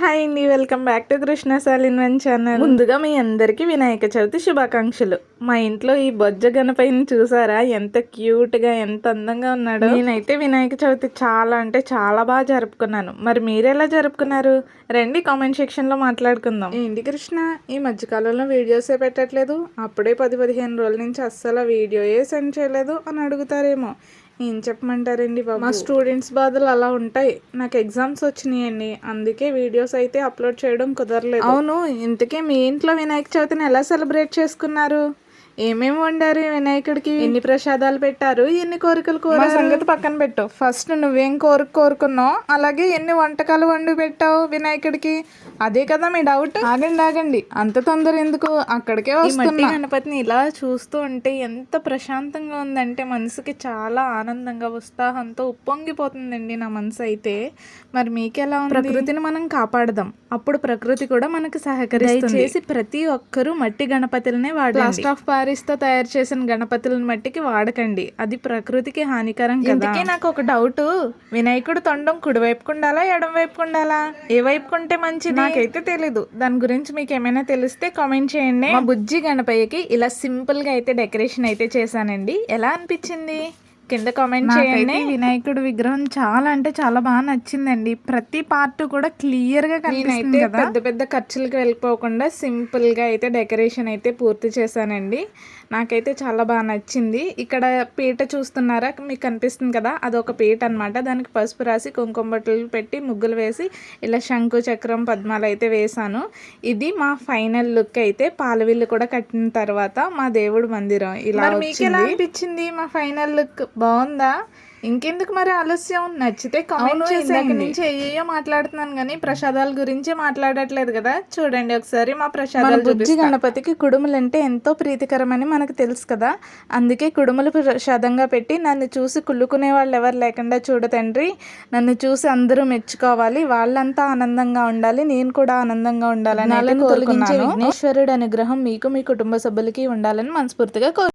Hi అండి welcome back to Krishna సాలిన్ one channel. ముందుగా మీ అందరికీ వినాయక చవితి శుభాకాంక్షలు. మా ఇంట్లో ఈ బొజ్జ గణపతిని చూసారా? ఎంత క్యూట్గా ఎంత అందంగా ఉన్నాడో. నేనైతే వినాయక చవితి చాలా అంటే చాలా బాగా జరుపుకున్నాను. మరి మీరు ఎలా జరుపుకున్నారు? రండి కామెంట్ సెక్షన్లో మాట్లాడుకుందాం. ఏంటి కృష్ణ? ఈ మధ్యకాలంలో వీడియోసే పెట్టట్లేదు. అప్పుడే పది పదిహేను రోజుల నుంచి అస్సలు వీడియోయే సెండ్ చేయలేదు అని అడుగుతారేమో. ఏం చెప్పమంటారండి బాబు? మా స్టూడెంట్స్ బాధలు అలా ఉంటాయి. నాకు ఎగ్జామ్స్ వచ్చినాయండి. అందుకే వీడియోస్ అయితే అప్లోడ్ చేయడం కుదరలేదు. అవును ఇంతకీ మీ ఇంట్లో వినాయక చవితిని ఎలా సెలబ్రేట్ చేసుకున్నారు? ఏమేమి వండారు వినాయకుడికి? ఎన్ని ప్రసాదాలు పెట్టారు? ఎన్ని కోరికలు కోర సంగతి పక్కన పెట్టు. ఫస్ట్ నువ్వేం కోరిక కోరుకున్నావు? అలాగే ఎన్ని వంటకాలు వండి పెట్టావు వినాయకుడికి? అదే కదా మీ డౌట్ ఆగండి ఆగండి. అంత తొందర ఎందుకు? అక్కడికే వస్తున్నా. గణపతిని ఇలా చూస్తూ ఉంటే ఎంత ప్రశాంతంగా ఉందంటే మనసుకి చాలా ఆనందంగా ఉత్సాహంతో ఉప్పొంగిపోతుందండి నా మనసు అయితే. మరి మీకెలా ఉంది? ప్రకృతిని మనం కాపాడదాం. అప్పుడు ప్రకృతి కూడా మనకు సహకరిస్తుంది. దయచేసి ప్రతి ఒక్కరూ మట్టి గణపతులనే వాడండి. ప్లాస్టర్ ఆఫ్ పారిస్తో తయారు చేసిన గణపతులను మట్టికి వాడకండి. అది ప్రకృతికి హానికరం కదా. నాకు ఒక డౌట్. వినాయకుడు తొండం కుడి వైపుకు ఉండాలా ఎడం వైపుకు ఉండాలా ఏ వైపుకు ఉంటే మంచిది? నాకైతే తెలీదు. దాని గురించి మీకు ఏమైనా తెలిస్తే కామెంట్ చేయండి. మా బుజ్జి గణపయ్యకి ఇలా సింపుల్గా అయితే డెకరేషన్ అయితే చేశానండి. ఎలా అనిపించింది? కింద కామెంట్ చేయండి. వినాయకుడు విగ్రహం చాలా అంటే చాలా బాగా నచ్చిందండి. ప్రతి పార్ట్ కూడా క్లియర్గా కనిపిస్తుంది కదా. పెద్ద పెద్ద ఖర్చులకు వెళ్ళిపోకుండా సింపుల్గా అయితే డెకరేషన్ అయితే పూర్తి చేశానండి. నాకైతే చాలా బాగా నచ్చింది. ఇక్కడ పీట చూస్తున్నారా? మీకు కనిపిస్తుంది కదా? అదొక పీట అనమాట దానికి పసుపు రాసి కుంకుమ బట్టలు పెట్టి ముగ్గులు వేసి ఇలా శంకు చక్రం పద్మాలు అయితే వేశాను. ఇది మా ఫైనల్ లుక్ అయితే పాలవిల్లు కూడా కట్టిన తర్వాత మా దేవుడు మందిరం ఇలా మీకు ఎలా అనిపించింది మా ఫైనల్ లుక్ బాగుందా? ఇంకెందుకు మరి ఆలస్యం? నచ్చితే కామెంట్ చేసేయండి. నుంచి అయ్యో మాట్లాడుతున్నాను కానీ ప్రసాదాల గురించి మాట్లాడట్లేదు కదా? చూడండి ఒకసారి మా ప్రసాదాలు బుజ్జి గణపతికి కుడుములు అంటే ఎంతో ప్రీతికరమని మనకు తెలుసు కదా? అందుకే కుడుములు ప్రసాదంగా పెట్టి నన్ను చూసి కుళ్ళుకునే వాళ్ళు ఎవరు లేకుండా చూడ తండ్రి. నన్ను చూసి అందరూ మెచ్చుకోవాలి. వాళ్ళంతా ఆనందంగా ఉండాలి. నేను కూడా ఆనందంగా ఉండాలని తొలగించే విఘ్నేశ్వరుడు అనుగ్రహం మీకు మీ కుటుంబ సభ్యులకి ఉండాలని మనస్ఫూర్తిగా కోరు